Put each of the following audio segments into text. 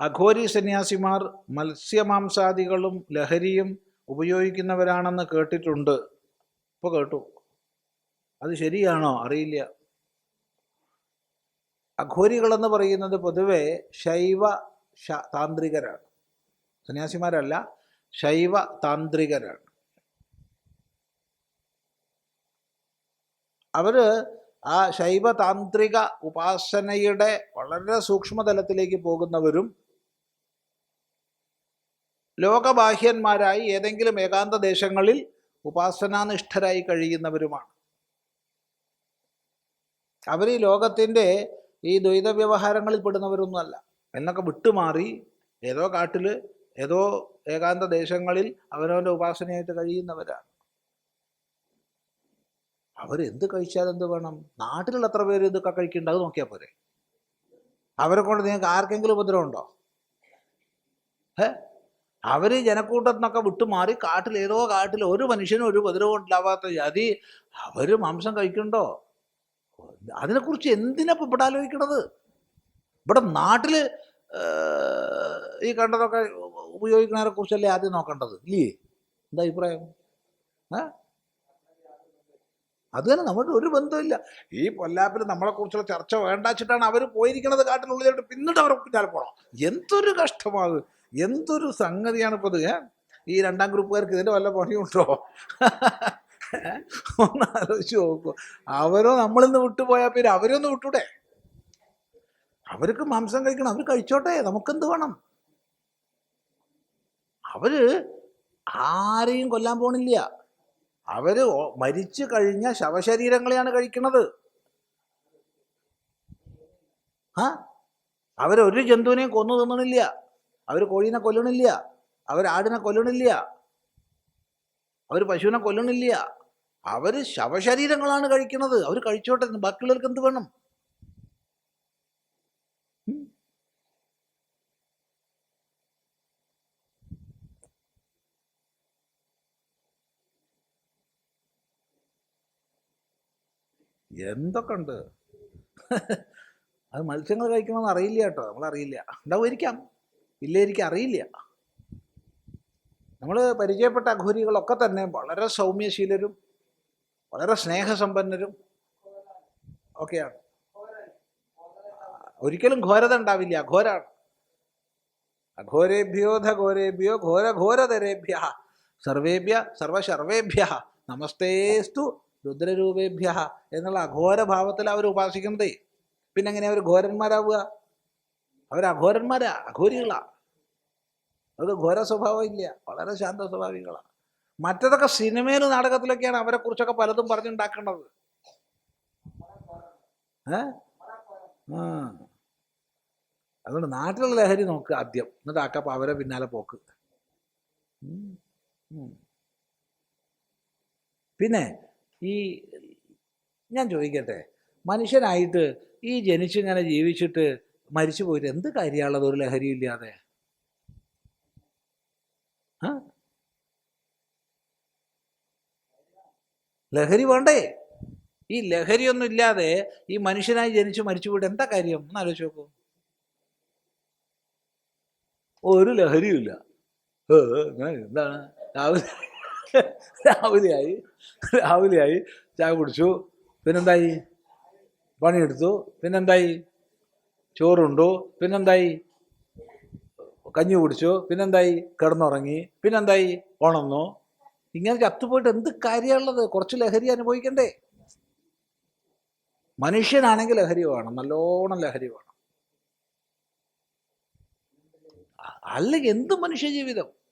അഘോരി സന്യാസിമാർ മത്സ്യമാംസാദികളും ലഹരിയും ഉപയോഗിക്കുന്നവരാണെന്ന് കേട്ടിട്ടുണ്ട്. ഇപ്പോൾ കേട്ടു. അത് ശരിയാണോ? അറിയില്ല. അഘോരികളെന്ന് പറയുന്നത് പൊതുവെ ശൈവ താന്ത്രികരാണ്. സന്യാസിമാരല്ല ശൈവ താന്ത്രികരാണ്. അവർ ആ ശൈവ താന്ത്രിക ഉപാസനയുടെ വളരെ സൂക്ഷ്മതലത്തിലേക്ക് പോകുന്നവരും ലോകബാഹ്യന്മാരായി ഏതെങ്കിലും ഏകാന്ത ദേശങ്ങളിൽ ഉപാസനാനിഷ്ഠരായി കഴിയുന്നവരുമാണ്. അവർ ഈ ലോകത്തിന്റെ ഈ ദ്വൈത വ്യവഹാരങ്ങളിൽ പെടുന്നവരൊന്നുമല്ല. എന്നൊക്കെ വിട്ടുമാറി ഏതോ കാട്ടിൽ ഏതോ ഏകാന്ത ദേശങ്ങളിൽ അവനവന്റെ ഉപാസനയായിട്ട് കഴിയുന്നവരാണ്. അവരെന്ത് കഴിച്ചാൽ എന്ത് വേണം? നാട്ടിലുള്ള എത്ര പേര് ഇതൊക്കെ കഴിക്കുന്നുണ്ട് അത് നോക്കിയാൽ പോരെ. അവരെ കൊണ്ട് നിങ്ങൾക്ക് ആർക്കെങ്കിലും ഉപദ്രവമുണ്ടോ? ഏ അവർ ജനക്കൂട്ടത്തിനൊക്കെ വിട്ടുമാറി കാട്ടിൽ ഏതോ കാട്ടിൽ ഒരു മനുഷ്യനും ഒരു ഉപദ്രവം ഉണ്ടാവാത്ത ജാതി അവർ മാംസം കഴിക്കണ്ടോ? അതിനെക്കുറിച്ച് എന്തിനാ ഇവിടെ ആലോചിക്കണത്? ഇവിടെ നാട്ടിൽ ഈ കണ്ടതൊക്കെ ഉപയോഗിക്കുന്നതിനെ കുറിച്ചല്ലേ ആദ്യം നോക്കേണ്ടത്? ഇല്ലേ? എന്താ അഭിപ്രായം? ഏ? അത് തന്നെ നമ്മുടെ ഒരു ബന്ധമില്ല ഈ പൊല്ലാപ്പിൽ നമ്മളെക്കുറിച്ചുള്ള ചർച്ച വേണ്ടാച്ചിട്ടാണ് അവർ പോയിരിക്കണത് കാട്ടിനുള്ളിലോട്ട് പിന്നിട്ട് അവരെ പിന്നാലെ പോകണം എന്തൊരു കഷ്ടമാകും എന്തൊരു സംഗതിയാണ് ഇപ്പോൾ ഇത്? ഈ രണ്ടാം ഗ്രൂപ്പുകാർക്ക് ഇതിന്റെ വല്ല പണിയുണ്ടോ ഒന്ന് ആലോചിച്ച് നോക്കുക അവരോ നമ്മളിന്ന് വിട്ടുപോയാൽ പിന്നെ അവരൊന്ന് വിട്ടൂടെ? അവർക്ക് മാംസം കഴിക്കണം അവർ കഴിച്ചോട്ടെ നമുക്കെന്ത് വേണം? അവർ ആരെയും കൊല്ലാൻ പോണില്ല. അവർ മരിച്ചു കഴിഞ്ഞ ശവശരീരങ്ങളെയാണ് കഴിക്കുന്നത്. ആ? അവരൊരു ജന്തുവിനെയും കൊന്നു തിന്നണില്ല. അവർ കോഴീനെ കൊല്ലണില്ല. അവർ ആടിനെ കൊല്ലണില്ല. അവർ പശുവിനെ കൊല്ലണില്ല. അവർ ശവശരീരങ്ങളാണ് കഴിക്കുന്നത്. അവർ കഴിച്ചോട്ടെ ബാക്കിയുള്ളവർക്ക് എന്ത് വേണം? എന്തൊക്കെ ഉണ്ട് അത് മത്സ്യങ്ങൾ കഴിക്കണമെന്ന് അറിയില്ല കേട്ടോ. നമ്മളറിയില്ല. ഉണ്ടാവുമായിരിക്കാം ഇല്ലായിരിക്കും അറിയില്ല. നമ്മൾ പരിചയപ്പെട്ട അഘോരികളൊക്കെ തന്നെ വളരെ സൗമ്യശീലരും വളരെ സ്നേഹസമ്പന്നരും ഒക്കെയാണ്. ഒരിക്കലും ഘോരത ഉണ്ടാവില്ല. അഘോരാണ്. അഘോരേഭ്യോ ധഘോരേഭ്യോ ഘോര ഘോരതരേഭ്യ സർവേഭ്യ സർവശർവേഭ്യ. നമസ്തേസ്തു രുദ്രരൂപേഭ്യ എന്നുള്ള അഘോരഭാവത്തിൽ അവർ ഉപാസിക്കുന്നതേ. പിന്നെ എങ്ങനെയാ അവർ ഘോരന്മാരാവുക? അവർ അഘോരന്മാരാ അഘോരികളാ. അവർക്ക് ഘോര സ്വഭാവം ഇല്ല വളരെ ശാന്ത സ്വഭാവികളാണ് മറ്റതൊക്കെ സിനിമയിലും നാടകത്തിലൊക്കെയാണ് അവരെ കുറിച്ചൊക്കെ പലതും പറഞ്ഞുണ്ടാക്കേണ്ടത്. ഏ? അതുകൊണ്ട് നാട്ടിലുള്ള ലഹരി നോക്ക് ആദ്യം. എന്നിട്ട് ആക്കപ്പോൾ അവരെ പിന്നാലെ പോക്ക്. പിന്നെ ഈ ഞാൻ ചോദിക്കട്ടെ മനുഷ്യനായിട്ട് ഈ ജനിച്ചിങ്ങനെ ജീവിച്ചിട്ട് മരിച്ചു പോയിട്ട് എന്ത് കാര്യമുള്ളത് ഒരു ലഹരി ഇല്ലാതെ. ലഹരി വേണ്ടേ? ഈ ലഹരിയൊന്നും ഇല്ലാതെ ഈ മനുഷ്യനായി ജനിച്ചു മരിച്ചു പോയിട്ട് എന്താ കാര്യം? ഒന്ന് ആലോചിച്ച് നോക്കൂ. ഒരു ലഹരിയുമില്ല ഇല്ല. എന്താണ്? രാവിലെ രാവിലെയായി. രാവിലെയായി ചായ കുടിച്ചു. പിന്നെന്തായി? പണിയെടുത്തു. പിന്നെന്തായി? ചോറുണ്ടു. പിന്നെന്തായി? കഞ്ഞി കുടിച്ചു. പിന്നെന്തായി? കിടന്നുറങ്ങി. പിന്നെന്തായി? ഉണന്നു ഇങ്ങനെ ചത്തുപോയിട്ട് എന്ത് കാര്യമുള്ളത്? കുറച്ച് ലഹരി അനുഭവിക്കണ്ടേ? മനുഷ്യനാണെങ്കിൽ ലഹരി വേണം നല്ലോണം ലഹരി വേണം അല്ലെങ്കിൽ എന്ത് മനുഷ്യ ജീവിതം?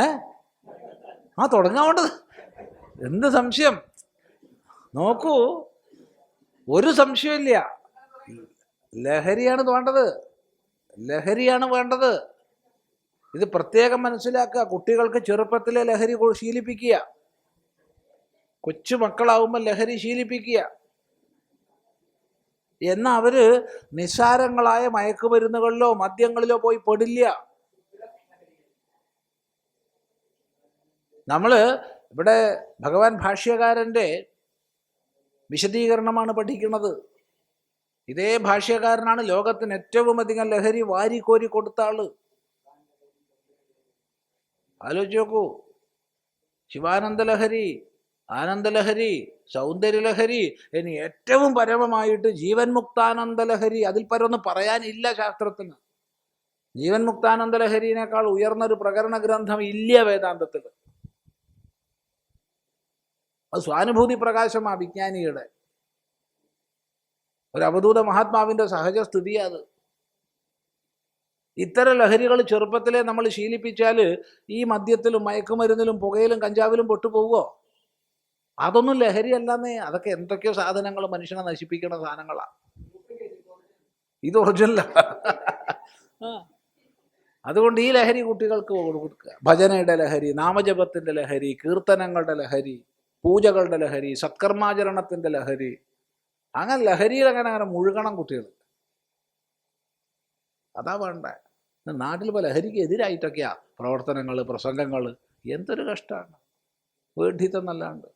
ഏ? ആ തുടങ്ങാൻ വേണ്ടത് എന്ത് സംശയം? നോക്കൂ ഒരു സംശയമില്ല ലഹരിയാണ് വേണ്ടത്. ലഹരിയാണ് വേണ്ടത്. ഇത് പ്രത്യേകം മനസ്സിലാക്കുക. കുട്ടികൾക്ക് ചെറുപ്പത്തിലെ ലഹരി ശീലിപ്പിക്കുക. കൊച്ചു മക്കളാവുമ്പോൾ ലഹരി ശീലിപ്പിക്കുക. എന്നാൽ അവർ നിസ്സാരങ്ങളായ മയക്കുമരുന്നുകളിലോ മദ്യങ്ങളിലോ പോയി പെടില്ല. നമ്മൾ ഇവിടെ ഭഗവാൻ ഭാഷ്യകാരന്റെ വിശദീകരണമാണ് പഠിക്കുന്നത്. ഇതേ ഭാഷ്യകാരനാണ് ലോകത്തിന് ഏറ്റവും അധികം ലഹരി വാരിക്കോരി കൊടുത്ത ആൾ. ആലോചിച്ച് നോക്കൂ. ശിവാനന്ദ ലഹരി ആനന്ദലഹരി സൗന്ദര്യലഹരി ഇനി ഏറ്റവും പരമമായിട്ട് ജീവൻ മുക്താനന്ദ ലഹരി അതിൽ പരമൊന്നും പറയാനില്ല ശാസ്ത്രത്തിന്. ജീവൻ മുക്താനന്ദ ലഹരിനേക്കാൾ ഉയർന്നൊരു പ്രകരണ ഗ്രന്ഥം ഇല്ല വേദാന്തത്തിൽ അത് സ്വാനുഭൂതി പ്രകാശമാ വിജ്ഞാനിയുടെ. ഒരു അവധൂത മഹാത്മാവിന്റെ സഹജ സ്ഥിതി അത് ഇത്തരം ലഹരികൾ ചെറുപ്പത്തിലെ നമ്മൾ ശീലിപ്പിച്ചാൽ ഈ മദ്യത്തിലും മയക്കുമരുന്നിലും പുകയിലും കഞ്ചാവിലും പൊട്ടുപോകുമോ അതൊന്നും ലഹരിയല്ലെന്നേ. അതൊക്കെ എന്തൊക്കെയോ സാധനങ്ങൾ മനുഷ്യനെ നശിപ്പിക്കുന്ന സാധനങ്ങളാണ് ഇത് ഒറിജിനല. അതുകൊണ്ട് ഈ ലഹരി കുട്ടികൾക്ക് കൊടുക്കുക. ഭജനയുടെ ലഹരി നാമജപത്തിന്റെ ലഹരി കീർത്തനങ്ങളുടെ ലഹരി. പൂജകളുടെ ലഹരി സത്കർമാചരണത്തിന്റെ ലഹരി അങ്ങനെ ലഹരിയിൽ അങ്ങനെ അങ്ങനെ മുഴുകണം കുട്ടികൾ. അതാ വേണ്ട? നാട്ടിൽ ഇപ്പോൾ ലഹരിക്ക് എതിരായിട്ടൊക്കെയാ പ്രവർത്തനങ്ങൾ പ്രസംഗങ്ങൾ എന്തൊരു കഷ്ടമാണ് വേണ്ടിത്തന്നല്ലാണ്ട്.